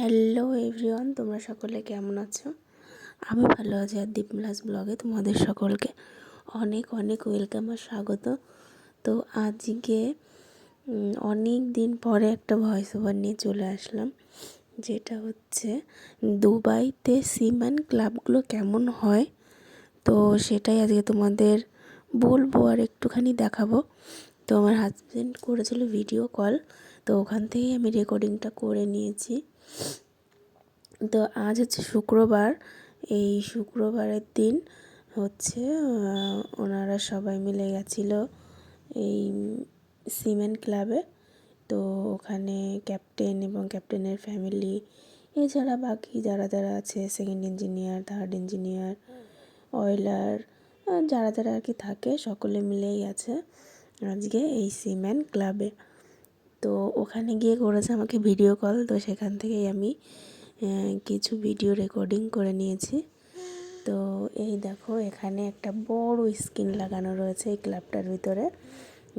Hello everyone, তোমরা সকলে কেমন আছো? আমি ভালো আছি আর দীপমালাস ব্লগে তোমাদের সকলকে অনেক অনেক ওয়েলকাম আর স্বাগত। তো আজকে অনেক দিন পরে একটা ভয়েস ওভার নিয়ে চলে আসলাম, যেটা হচ্ছে দুবাইতে সিম্যান ক্লাবগুলো কেমন হয়? তো সেটাই আজকে তোমাদের বলব আর একটুখানি দেখাবো। তো আমার হাজব্যান্ড করেছিল ভিডিও কল তো ওখান থেকেই আমি রেকর্ডিংটা করে নিয়েছি। তো আজ হচ্ছে শুক্রবার। এই শুক্রবারের দিন হচ্ছে ওনারা সবাই মিলে গেছিল এই সিমেন্ট ক্লাবে। তো ওখানে ক্যাপ্টেন এবং ক্যাপ্টেনের ফ্যামিলি, এছাড়া বাকি যারা যারা আছে second engineer third engineer oiler যারা যারা আর কি থাকে, সকলে মিলেই আছে আজকে এই সিমেন্ট ক্লাবে। তো ওখানে গিয়ে করেছে আমাকে ভিডিও কল তো সেখান থেকেই আমি কিছু ভিডিও রেকর্ডিং করে নিয়েছি। তো এই দেখো, এখানে একটা বড় স্ক্রিন লাগানো রয়েছে এই ক্লাবটার ভিতরে,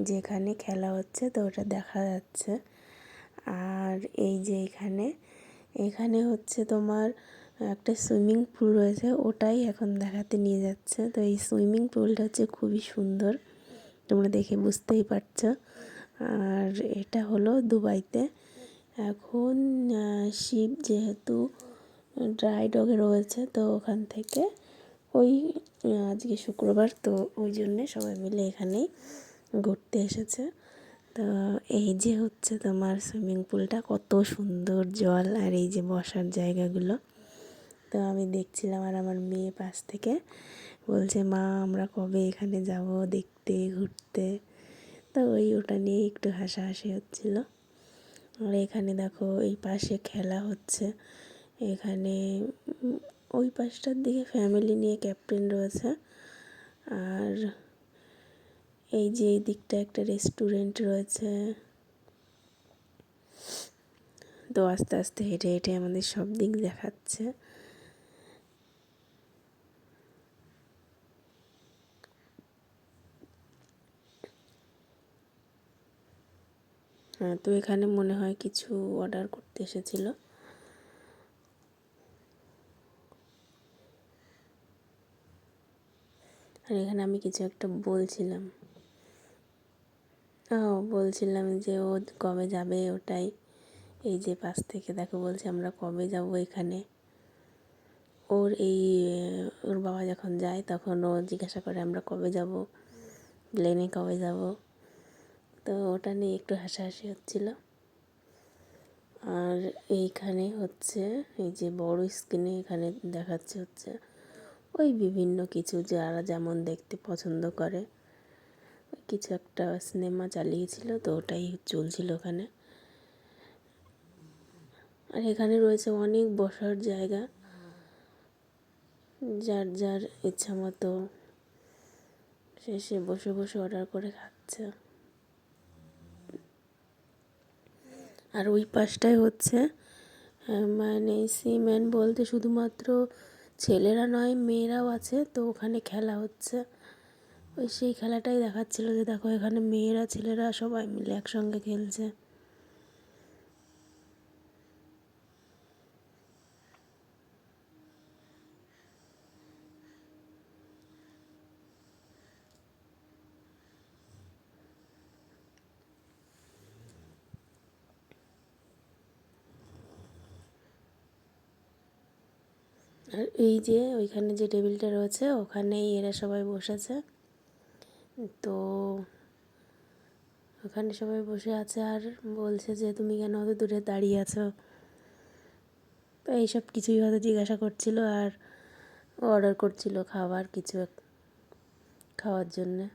যেখানে খেলা হচ্ছে, তো ওটা দেখা যাচ্ছে। আর এই যে এখানে এখানে হচ্ছে তোমার একটা সুইমিং পুল রয়েছে, ওটাই এখন দেখাতে নিয়ে যাচ্ছে। তো এই সুইমিং পুলটা হচ্ছে খুবই সুন্দর, তোমরা দেখে বুঝতেই পারছ। আর এটা হলো দুবাইতে। এখন শিপ যেহেতু ড্রাই ডগে রয়েছে, তো ওখান থেকে ওই আজকে শুক্রবার, তো ওই জন্যে সবাই মিলে এখানেই ঘুরতে এসেছে। তো এই যে হচ্ছে তোমার সুইমিং পুলটা কত সুন্দর জল আর এই যে বসার জায়গাগুলো। তো আমি দেখছিলাম আর আমার মেয়ে পাশ থেকে বলছে, মা, আমরা কবে এখানে যাব দেখতে, ঘুরতে? তো ওই ওটা নিয়ে একটু হাসাহাসি হচ্ছিল। আর এখানে দেখো এই পাশে খেলা হচ্ছে। এখানে ওই পাশটার দিকে ফ্যামিলি নিয়ে ক্যাপ্টেন রয়েছে। আর এই যে এই দিকটা একটা রেস্টুরেন্ট রয়েছে। তো আস্তে আস্তে হেঁটে হেঁটে আমাদের সব দিক দেখাচ্ছে। তো এখানে মনে হয় কিছু অর্ডার করতে এসেছিল। আর এখানে আমি কিছু একটা বলছিলাম। ও, বলছিলাম যে ও কবে যাবে ওটাই। এই যে পাশ থেকে দেখো বলছে আমরা কবে যাব এখানে। ওর এই, ওর বাবা যখন যায় তখন ও জিজ্ঞাসা করে আমরা কবে যাব প্লেনে কবে যাব। তো ওটা নিয়ে একটু হাসাহাসি হচ্ছিল। আর এইখানে হচ্ছে, এই যে বড় স্ক্রিনে এখানে দেখাচ্ছে হচ্ছে, ওই বিভিন্ন কিছু যারা যেমন দেখতে পছন্দ করে কিছু একটা সিনেমা চালিয়েছিল তো ওটাই চলছিল ওখানে। আর এখানে রয়েছে অনেক বসার জায়গা, যার যার ইচ্ছা মতো, সে সে বসে বসে অর্ডার করে খাচ্ছে। আর ওই পাশটাই হচ্ছে মানে সিমেন্ট বলতে শুধুমাত্র ছেলেরা নয়, মেয়েরাও আছে। তো ওখানে খেলা হচ্ছে। ওই সেই খেলাটাই দেখাচ্ছিল যে দেখো এখানে মেয়েরা, ছেলেরা সবাই মিলে একসঙ্গে খেলছে। আর এই যে ওইখানে যে টেবিলটা রয়েছে, ওখানেই এরা সবাই বসেছে। তো ওখানে সবাই বসে আছে আর বলছে যে, তুমি কেন অত দূরে দাঁড়িয়ে আছো? তো এইসব কিছুই হয়তো জিজ্ঞাসা করছিল আর অর্ডার করছিল খাবার কিছু খাওয়ার জন্যে।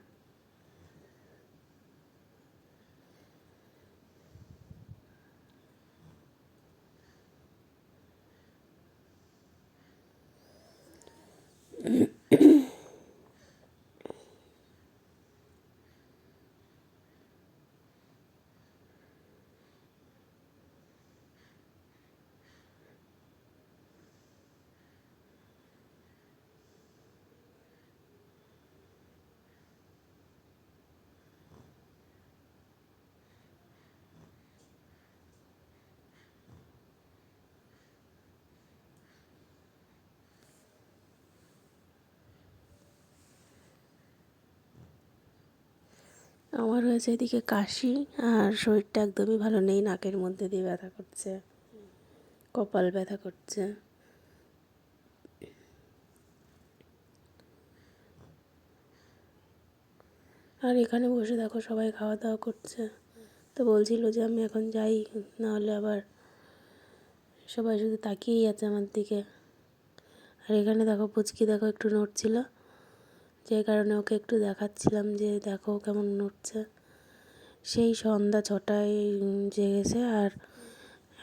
আমার হয়েছে এদিকে কাশি আর শরীরটা একদমই ভালো নেই, নাকের মধ্যে দিয়ে ব্যথা করছে, কপাল ব্যথা করছে। আর এখানে বসে দেখো সবাই খাওয়া দাওয়া করছে। তো বলছিল যে আমি এখন যাই, নাহলে আবার সবাই শুধু তাকিয়েই আছে আমার দিকে। আর এখানে দেখো পুচকি দেখো একটু নড়ছিল। যে কারণে ওকে একটু দেখাচ্ছিলাম যে দেখো কেমন নড়ছে। সেই সন্ধ্যা ছটায় জেগেছে আর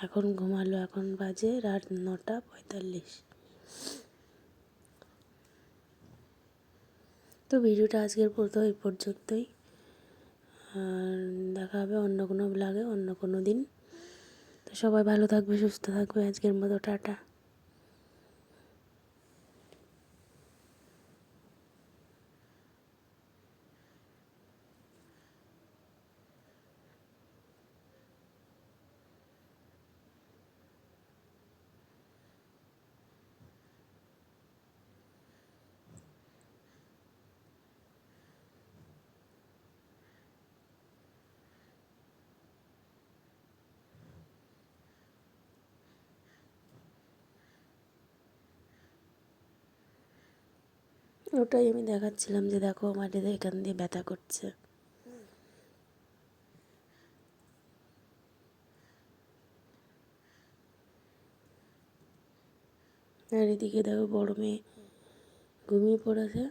এখন ঘুমালো এখন বাজে রাত নটা পঁয়তাল্লিশ। তো ভিডিওটা আজকের পর্যন্ত এই পর্যন্তই। আর দেখা হবে অন্য কোনো ব্লগে অন্য কোনো দিন। তো সবাই ভালো থাকবে, সুস্থ থাকবে। আজকের মতো টাটা। ওটাই আমি দেখাচ্ছিলাম যে দেখো আমার এখান দিয়ে ব্যথা করছে। আর এদিকে দেখো বড় মেয়ে ঘুমিয়ে পড়েছে।